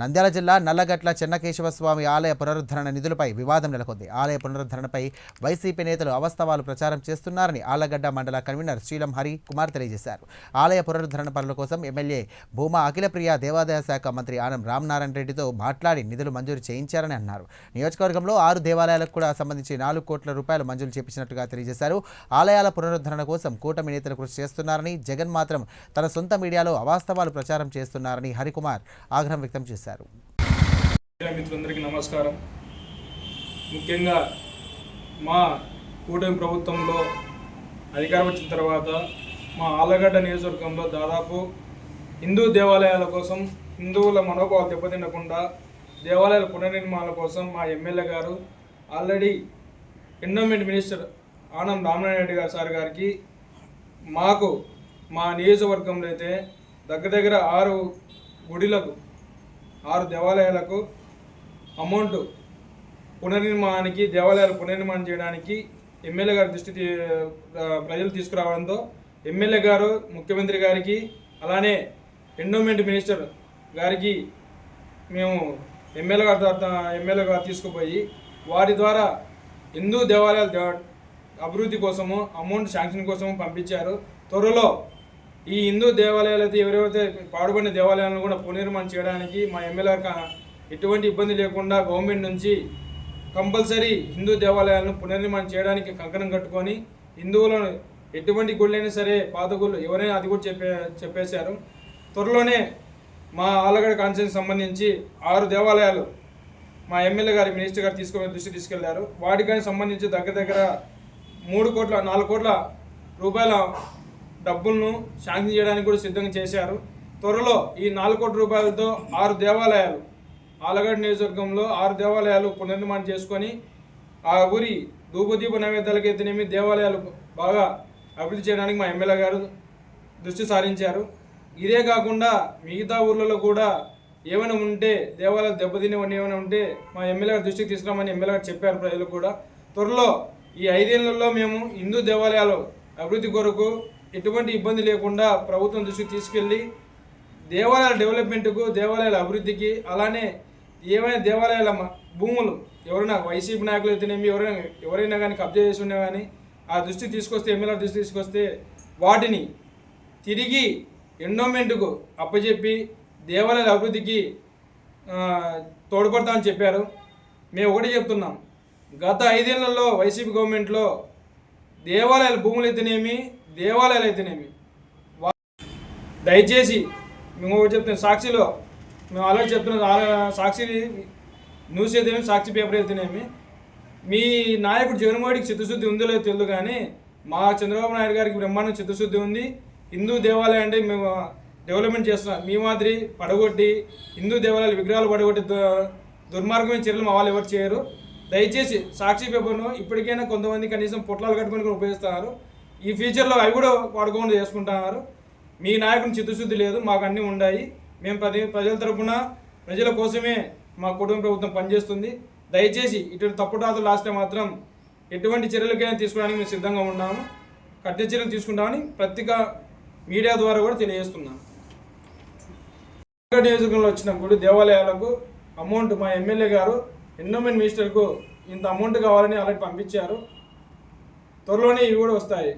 నంద్యాల జిల్లా నల్లగట్ల చెన్నకేశవ స్వామి ఆలయ పునరుద్ధరణ నిధులపై వివాదం నెలకొంది. ఆలయ పునరుద్ధరణపై వైసీపీ నేతలు అవస్తవాలు ప్రచారం చేస్తున్నారని ఆలగడ్డ మండల కన్వీనర్ శ్రీలం హరి కుమార్ తెలియజేశారు. ఆలయ పునరుద్ధరణ పనుల కోసం ఎమ్మెల్యే భూమా అఖిలప్రియ దేవాదాయ శాఖ మంత్రి ఆనం రామనారాయణ రెడ్డితో మాట్లాడి నిధులు మంజూరు చేయించారని అన్నారు. నియోజకవర్గంలో ఆరు దేవాలయాలకు కూడా సంబంధించి నాలుగు కోట్ల రూపాయలు మంజూరు చేపించినట్టుగా తెలియజేశారు. ఆలయాల పునరుద్ధరణ కోసం కూటమి నేతలు కృషి చేస్తున్నారని జగన్ మాత్రం తన సొంత మీడియాలో అవాస్తవాలు ప్రచారం చేస్తున్నారని హరికుమార్ ఆగ్రహం వ్యక్తం చేశారు. చేశారు. మిత్రులందరికీ నమస్కారం. ముఖ్యంగా మా కూటమి ప్రభుత్వంలో అధికారం వచ్చిన తర్వాత మా ఆలగడ్డ నియోజకవర్గంలో దాదాపు హిందూ దేవాలయాల కోసం హిందువుల మనోభావాలు దెబ్బతినకుండా దేవాలయాల పునర్నిర్మాణాల కోసం మా ఎమ్మెల్యే గారు already endowment minister Anam Ramanarayana Reddy గారు సార్ గారికి మాకు మా నియోజకవర్గంలో అయితే దగ్గర దగ్గర ఆరు గుడిలకు ఆరు దేవాలయాలకు అమౌంట్ పునర్నిర్మాణానికి దేవాలయాలు పునర్నిర్మాణం చేయడానికి ఎమ్మెల్యే గారి దృష్టి తీ- ప్రజలు తీసుకురావడంతో ఎమ్మెల్యే గారు ముఖ్యమంత్రి గారికి అలానే ఎండోమెంట్ మినిస్టర్ గారికి మేము ఎమ్మెల్యే గారి ఎమ్మెల్యే గారు తీసుకుపోయి వారి ద్వారా హిందూ దేవాలయాల అభివృద్ధి కోసము అమౌంట్ శాంక్షన్ కోసము పంపించారు. త్వరలో ఈ హిందూ దేవాలయాలు అయితే ఎవరెవరైతే పాడుబడిన దేవాలయాలను కూడా పునర్నిర్మాణం చేయడానికి మా ఎమ్మెల్యే కా- ఎటువంటి ఇబ్బంది లేకుండా గవర్నమెంట్ నుంచి కంపల్సరీ హిందూ దేవాలయాలను పునర్నిర్మాణం చేయడానికి కంకణం కట్టుకొని హిందువులను ఎటువంటి గుళ్ళైనా సరే పాత గుళ్ళు ఎవరైనా అది కూడా చెప్పే చెప్పేశారు. త్వరలోనే మా ఆలగడ కాన్సెన్స్ సంబంధించి ఆరు దేవాలయాలు మా ఎమ్మెల్యే గారి మినిస్టర్ గారు తీసుకుని దృష్టి తీసుకెళ్ళారు. వాటికి సంబంధించి దగ్గర దగ్గర మూడు కోట్ల నాలుగు కోట్ల రూపాయల డబ్బులను శాంక్షన్ చేయడానికి కూడా సిద్ధంగా చేశారు. త్వరలో ఈ నాలుగు కోట్ల రూపాయలతో ఆరు దేవాలయాలు ఆలగడ్ నియోజకవర్గంలో ఆరు దేవాలయాలు పునర్నిర్మాణం చేసుకొని ఆ ఊరి ధూపదీప నైవేద్యాలకు అయితేనేమి దేవాలయాలు బాగా అభివృద్ధి చేయడానికి మా ఎమ్మెల్యే గారు దృష్టి సారించారు. ఇదే కాకుండా మిగతా ఊర్లలో కూడా ఏమైనా ఉంటే దేవాలయాలు దెబ్బతినేవన్నీ ఏమైనా ఉంటే మా ఎమ్మెల్యే గారు దృష్టికి తీసుకురామని ఎమ్మెల్యే గారు చెప్పారు ప్రజలు కూడా. త్వరలో ఈ ఐదేళ్ళలో మేము హిందూ దేవాలయాలు అభివృద్ధి కొరకు ఎటువంటి ఇబ్బంది లేకుండా ప్రభుత్వం దృష్టికి తీసుకెళ్ళి దేవాలయాల డెవలప్మెంట్కు దేవాలయాల అభివృద్ధికి అలానే ఏమైనా దేవాలయాల భూములు ఎవరైనా వైసీపీ నాయకులు అయితేనేమి ఎవరైనా ఎవరైనా కానీ కబ్జా చేసి ఉన్నా కానీ ఆ దృష్టి తీసుకొస్తే ఎమ్మెల్యే దృష్టి తీసుకొస్తే వాటిని తిరిగి ఎండోమెంట్కు అప్పచెప్పి దేవాలయాల అభివృద్ధికి తోడ్పడతామని చెప్పారు. మేము ఒకటి చెప్తున్నాం. గత ఐదేళ్ళలో వైసీపీ గవర్నమెంట్లో దేవాలయాల భూములు అయితేనేమి దేవాలయాలు అయితేనేమి? దయచేసి మేము ఒకటి చెప్తున్నాం సాక్షిలో మేము ఆల్రెడీ చెప్తున్నాం సాక్షి న్యూస్ అయితేనేమి సాక్షి పేపర్ అయితేనేమి? మీ నాయకుడు జగన్మోహన్కి చిత్తశుద్ధి ఉందో లేదో తెలియదు కానీ మా చంద్రబాబు నాయుడు గారికి బ్రహ్మాండం చిత్తశుద్ధి ఉంది. హిందూ దేవాలయం అంటే మేము డెవలప్మెంట్ చేస్తున్నాం మీ మాదిరి పడగొట్టి హిందూ దేవాలయాల విగ్రహాలు పడగొట్టి దు- దుర్మార్గమైన చర్యలు మా వాళ్ళు ఎవరు చేయరు. దయచేసి సాక్షి పేపర్ను ఇప్పటికైనా కొంతమంది కనీసం పొట్లాలు కట్టుకొని ఉపయోగిస్తున్నారు. ఈ ఫ్యూచర్లో అవి కూడా వాడుకోకుండా చేసుకుంటున్నారు. మీ నాయకుని చిత్తశుద్ధి లేదు మాకు అన్నీ ఉన్నాయి మేము ప్రతి ప్రజల తరపున ప్రజల కోసమే మా కుటుంబ ప్రభుత్వం పనిచేస్తుంది. దయచేసి ఇటువంటి తప్పుడాతలు రాస్తే మాత్రం ఎటువంటి చర్యలకైనా తీసుకోవడానికి మేము సిద్ధంగా ఉన్నాము. కఠిన చర్యలు తీసుకుంటామని ప్రత్యేక మీడియా ద్వారా కూడా తెలియజేస్తున్నాను. నియోజకవర్గంలో వచ్చిన గుడి దేవాలయాలకు అమౌంట్ మా ఎమ్మెల్యే గారు ఎండోమెంట్ మినిస్టర్కు ఇంత అమౌంట్ కావాలని అలాంటి పంపించారు. త్వరలోనే ఇవి కూడా వస్తాయి.